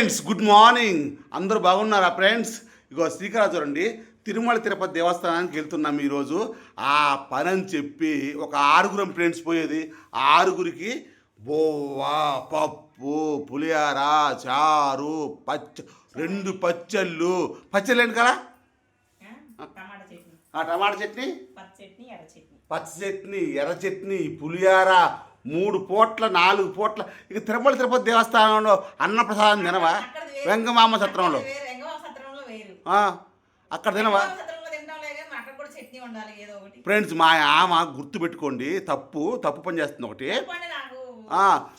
Friends good morning అందరూ బాగున్నారా friends ఇగో చూడండి. తిరుమల తిరుపతి దేవస్థానానికి వెళ్తున్నాం ఈరోజు. ఆ పని అని చెప్పి ఒక ఆరుగురం ఫ్రెండ్స్ పోయేది. ఆ ఆరుగురికి బోవా పప్పు పులిహార చారు పచ్చ రెండు పచ్చళ్ళు. పచ్చళ్ళు ఏంటి కదా టమాటా చట్నీ. ఆ టమాటా చట్నీ? పచ్చ చట్నీ ఎర్ర చట్నీ. పచ్చ చట్నీ ఎర్ర చట్నీ పులిహార మూడు పూట్ల నాలుగు పూట్ల. ఇక తిరుమల తిరుపతి దేవస్థానంలో అన్నప్రసాదం తినవా. వెంగమామ సత్రంలో. అక్కడ తినవా? ఫ్రెండ్స్ మా ఆమె గుర్తుపెట్టుకోండి. తప్పు తప్పు పని చేస్తుంది ఒకటి.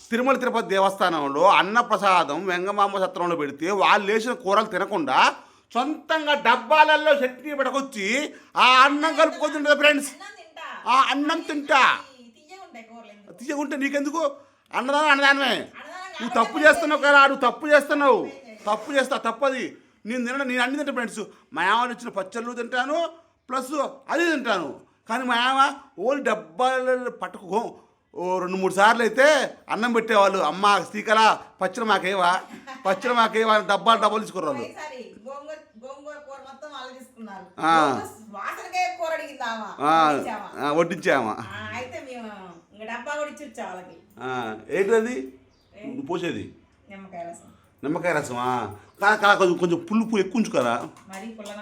తిరుమల తిరుపతి దేవస్థానంలో అన్నప్రసాదం వెంగమామ సత్రంలో పెడితే వాళ్ళు వేసిన కూరలు తినకుండా సొంతంగా డబ్బాలలో చట్నీ పడకొచ్చి ఆ అన్నం కలుపుకొని ఫ్రెండ్స్. ఆ అన్నం తింటా. తీయకుంటే నీకెందుకు? అన్నదానం అన్నదానమే. అన్నదానం నువ్వు తప్పు చేస్తున్నావు కదా నువ్వు తప్పు చేస్తున్నావు. తప్పు చేస్తా తప్పది. నేను తినడం నేను అన్ని తింటా ఫ్రెండ్స్. మా ఆమె ఇచ్చిన పచ్చళ్ళు తింటాను ప్లస్ అది తింటాను. కానీ మా ఆమె ఓన్లీ డబ్బాలు పట్టుకో. ఓ రెండు మూడు సార్లు అయితే అన్నం పెట్టేవాళ్ళు. అమ్మ శ్రీకళ పచ్చడి మాకేవా? పచ్చడి మాకేవా? అని డబ్బాలు డబ్బాలు తీసుకురాళ్ళు. వడ్డించామా? ఏంటది నువ్వు పోసేది? నిమ్మకాయ రసం. నిమ్మకాయ రసమా? కా కా- కొంచెం కొంచెం పుల్లు పుల్లు ఎక్కువ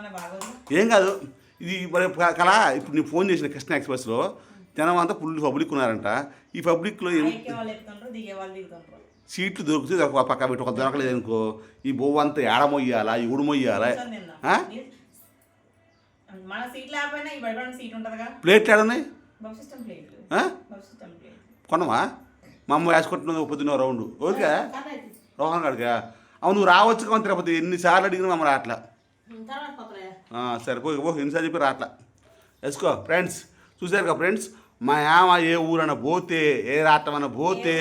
బాగోదు ఏం కాదు ఇది మరి కళ ఇప్పుడు నేను ఫోన్ చేసిన కృష్ణ ఎక్స్ప్రెస్లో జనం అంతా ఫుల్ పబ్లిక్ ఉన్నారంట. ఈ పబ్లిక్లో సీట్లు దొరికితే ఒక పక్క పెట్టి ఒక దొరకలేదు అనుకో ఈ బొవ్వ అంతా ఏడ మొయ్యాలా ఇగుడు మొయ్యాలా? కూర్చొని తిందాం. ఆ? మన సీట్ లేకపోయినా ఈ బయట సీట్ ఉంటుందిగా. ప్లేట్లు ఏడున్నాయి? కొనమా మా అమ్మ వేసుకుంటున్నది పొద్దున్న రౌండ్. ఓకే? రోహన్ కాడికా అవును నువ్వు రావచ్చు కానీ తిరుపతి. ఎన్నిసార్లు అడిగినా మమ్మల్ని రాట్లా. సరే పోయి ఓ ఎన్నిసార్లు చెప్పి రాట్లా. వేసుకో ఫ్రెండ్స్. చూసారు కదా ఫ్రెండ్స్? మా ఆమ ఏ ఊరన పోతే ఏ రాటమన పోతే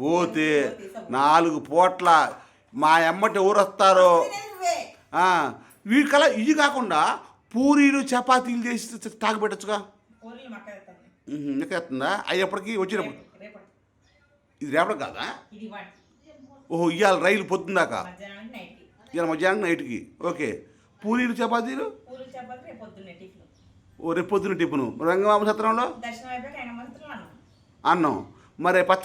పోతే నాలుగు పూట్ల మా ఎమ్మటి ఊరు వస్తారో? నువ్వే. వీటికల ఇవి కాకుండా పూరీలు చపాతీలు చేసి తాగి ఎక్కేస్తుందా అయ్యేప్పటికి వచ్చినప్పుడు. ఇది రేపటి కాదా? ఓహో ఇవాళ రైలు పొద్దుందాకా ఇవాళ మధ్యాహ్నం నైట్కి. ఓకే. పూరీలు చపాతీలు? ఓ రేపు పొద్దున టిఫిను. రంగమామ సత్రంలో? అన్నాం. మరి పచ్చ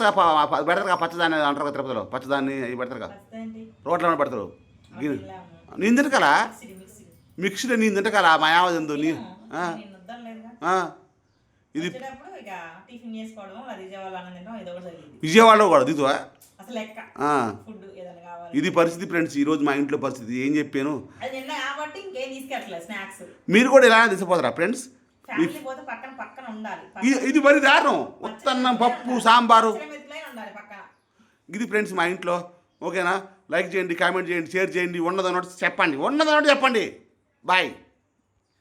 పెడతారు కదా పచ్చదాన్ని అన్నారు కదా తిరుపతిలో? పచ్చదాన్ని అవి పెడతారు కదా? మీద పెడతారు. నేను తింటకలా మిక్సీ మిక్సీ మిక్స్డ్ నేను తింటకలా మా యావదందు నీ ఇది విజయవాడలో కూడా కావాలి. ఇది పరిస్థితి ఫ్రెండ్స్ ఈరోజు మా ఇంట్లో పరిస్థితి. ఏం చెప్పాను? మీరు కూడా ఇలానే తీసిపోతారా ఫ్రెండ్స్? ఇది మరి దారుణం. ఉత్తన్నం పప్పు సాంబారు. ఇది ఫ్రెండ్స్ మా ఇంట్లో. ఓకేనా? లైక్ చేయండి కామెంట్ చేయండి షేర్ చేయండి. ఉన్నదన్నట్టు చెప్పండి. ఉన్నదన్నట్టు చెప్పండి. బాయ్.